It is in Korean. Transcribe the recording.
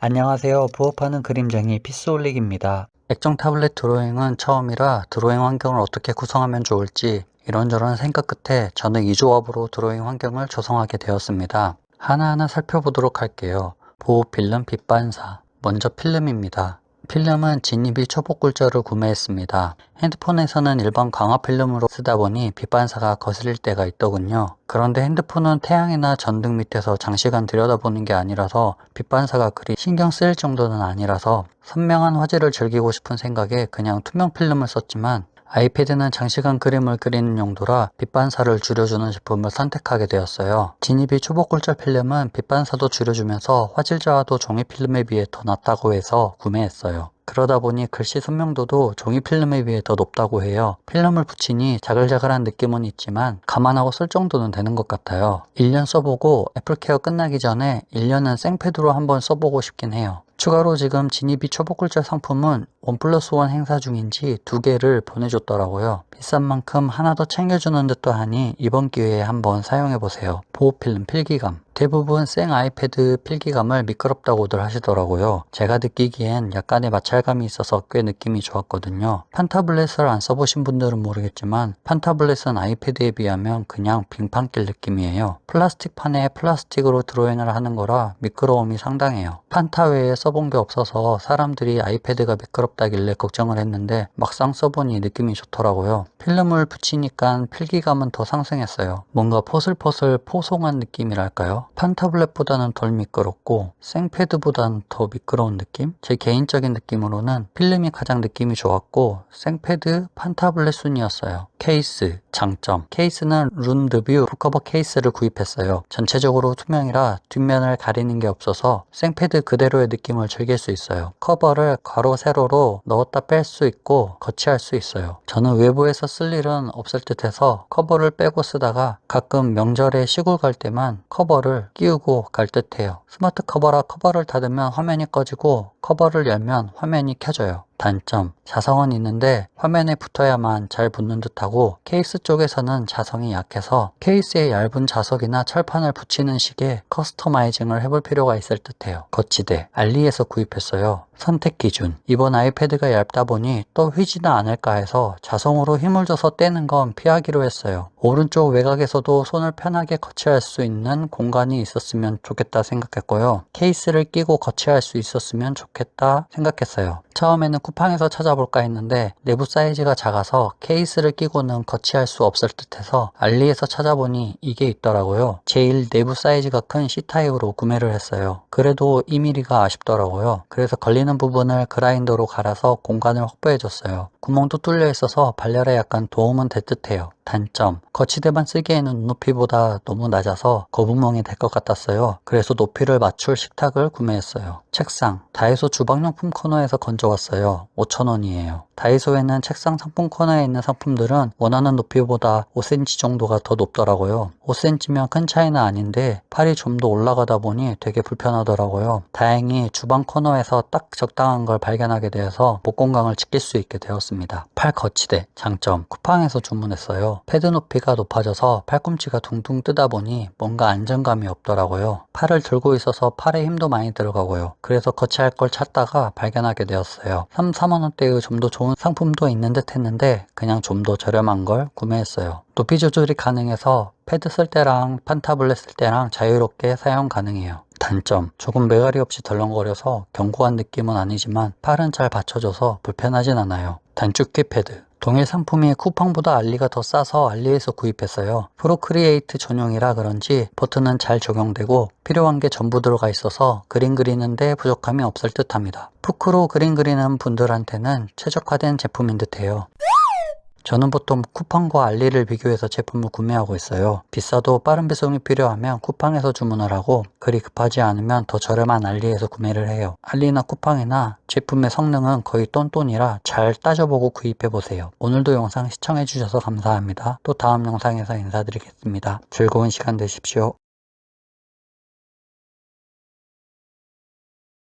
안녕하세요. 부업하는 그림쟁이 피스올릭입니다. 액정 타블렛 드로잉은 처음이라 드로잉 환경을 어떻게 구성하면 좋을지 이런저런 생각 끝에 저는 이 조합으로 드로잉 환경을 조성하게 되었습니다. 하나하나 살펴보도록 할게요. 보호 필름 빛 반사. 먼저 필름입니다. 필름은 진입이 굴절을 구매했습니다. 핸드폰에서는 일반 강화 필름으로 쓰다 보니 빛 반사가 거슬릴 때가 있더군요. 그런데 핸드폰은 태양이나 전등 밑에서 장시간 들여다보는 게 아니라서 빛 반사가 그리 신경 쓰일 정도는 아니라서 선명한 화질을 즐기고 싶은 생각에 그냥 투명 필름을 썼지만 아이패드는 장시간 그림을 그리는 용도라 빛반사를 줄여주는 제품을 선택하게 되었어요. 진입이 초보 굴절 필름은 빛반사도 줄여주면서 화질 저하도 종이 필름에 비해 더 낮다고 해서 구매했어요. 그러다 보니 글씨 선명도도 종이 필름에 비해 더 높다고 해요. 필름을 붙이니 자글자글한 느낌은 있지만 감안하고 쓸 정도는 되는 것 같아요. 1년 써보고 애플케어 끝나기 전에 1년은 생패드로 한번 써보고 싶긴 해요. 추가로 지금 진입이 초보 굴절 상품은 원 플러스 원 행사 중인지 두 개를 보내줬더라고요. 비싼 만큼 하나 더 챙겨주는 듯도 하니 이번 기회에 한번 사용해보세요. 보호필름 필기감. 대부분 생 아이패드 필기감을 미끄럽다고들 하시더라고요. 제가 느끼기엔 약간의 마찰감이 있어서 꽤 느낌이 좋았거든요. 판타블렛을 안 써보신 분들은 모르겠지만 판타블렛은 아이패드에 비하면 그냥 빙판길 느낌이에요. 플라스틱 판에 플라스틱으로 드로잉을 하는 거라 미끄러움이 상당해요. 판타 외에 써본 게 없어서 사람들이 아이패드가 미끄럽다길래 걱정을 했는데 막상 써보니 느낌이 좋더라고요. 필름을 붙이니까 필기감은 더 상승했어요. 뭔가 포슬포슬 포송한 느낌이랄까요? 판 타블렛보다는 덜 미끄럽고 생패드보다는 더 미끄러운 느낌? 제 개인적인 느낌으로는 필름이 가장 느낌이 좋았고 생패드, 판 타블렛 순이었어요. 케이스, 장점. 케이스는 룬드뷰 북커버 케이스를 구입했어요. 전체적으로 투명이라 뒷면을 가리는 게 없어서 생패드 그대로의 느낌을 즐길 수 있어요. 커버를 가로 세로로 넣었다 뺄 수 있고 거치할 수 있어요. 저는 외부에서 쓸 일은 없을 듯 해서 커버를 빼고 쓰다가 가끔 명절에 시골 갈 때만 커버를 끼우고 갈 듯 해요. 스마트 커버라 커버를 닫으면 화면이 꺼지고 커버를 열면 화면이 켜져요. 단점. 자성은 있는데 화면에 붙어야만 잘 붙는 듯하고 케이스 쪽에서는 자성이 약해서 케이스에 얇은 자석이나 철판을 붙이는 식의 커스터마이징을 해볼 필요가 있을 듯해요. 거치대. 알리에서 구입했어요. 선택 기준. 이번 아이패드가 얇다 보니 또 휘지는 않을까 해서 자성으로 힘을 줘서 떼는 건 피하기로 했어요. 오른쪽 외곽에서도 손을 편하게 거치할 수 있는 공간이 있었으면 좋겠다 생각했고요. 케이스를 끼고 거치할 수 있었으면 좋겠다 생각했어요. 처음에는 쿠팡에서 찾아볼까 했는데 내부 사이즈가 작아서 케이스를 끼고는 거치할 수 없을 듯해서 알리에서 찾아보니 이게 있더라고요. 제일 내부 사이즈가 큰 C타입으로 구매를 했어요. 그래도 2mm가 아쉽더라고요. 그래서 걸리는 부분을 그라인더로 갈아서 공간을 확보해 줬어요. 구멍도 뚫려 있어서 발열에 약간 도움은 될 듯해요. 단점. 거치대만 쓰기에는 눈높이보다 너무 낮아서 거북멍이 될 것 같았어요. 그래서 높이를 맞출 식탁을 구매했어요. 책상. 다이소 주방용품 코너에서 건져왔어요. 5,000원이에요. 다이소에는 책상 상품 코너에 있는 상품들은 원하는 높이보다 5cm 정도가 더 높더라고요. 5cm면 큰 차이는 아닌데 팔이 좀 더 올라가다 보니 되게 불편하더라고요. 다행히 주방 코너에서 딱 적당한 걸 발견하게 되어서 목공강을 지킬 수 있게 되었습니다. 팔 거치대. 장점. 쿠팡에서 주문했어요. 패드 높이가 높아져서 팔꿈치가 둥둥 뜨다 보니 뭔가 안정감이 없더라고요. 팔을 들고 있어서 팔에 힘도 많이 들어가고요. 그래서 거치할 걸 찾다가 발견하게 되었어요. 3, 4만원대의 좀 더 좋은 상품도 있는 듯 했는데 그냥 좀 더 저렴한 걸 구매했어요. 높이 조절이 가능해서 패드 쓸 때랑 판타블렛 쓸 때랑 자유롭게 사용 가능해요. 단점. 조금 메가리 없이 덜렁거려서 견고한 느낌은 아니지만 팔은 잘 받쳐줘서 불편하진 않아요. 단축키 패드. 동일 상품이 쿠팡보다 알리가 더 싸서 알리에서 구입했어요. 프로크리에이트 전용이라 그런지 버튼은 잘 적용되고 필요한 게 전부 들어가 있어서 그림 그리는데 부족함이 없을 듯 합니다. 푸크로 그림 그리는 분들한테는 최적화된 제품인 듯해요. 저는 보통 쿠팡과 알리를 비교해서 제품을 구매하고 있어요. 비싸도 빠른 배송이 필요하면 쿠팡에서 주문을 하고 그리 급하지 않으면 더 저렴한 알리에서 구매를 해요. 알리나 쿠팡이나 제품의 성능은 거의 똔똔이라 잘 따져보고 구입해보세요. 오늘도 영상 시청해주셔서 감사합니다. 또 다음 영상에서 인사드리겠습니다. 즐거운 시간 되십시오.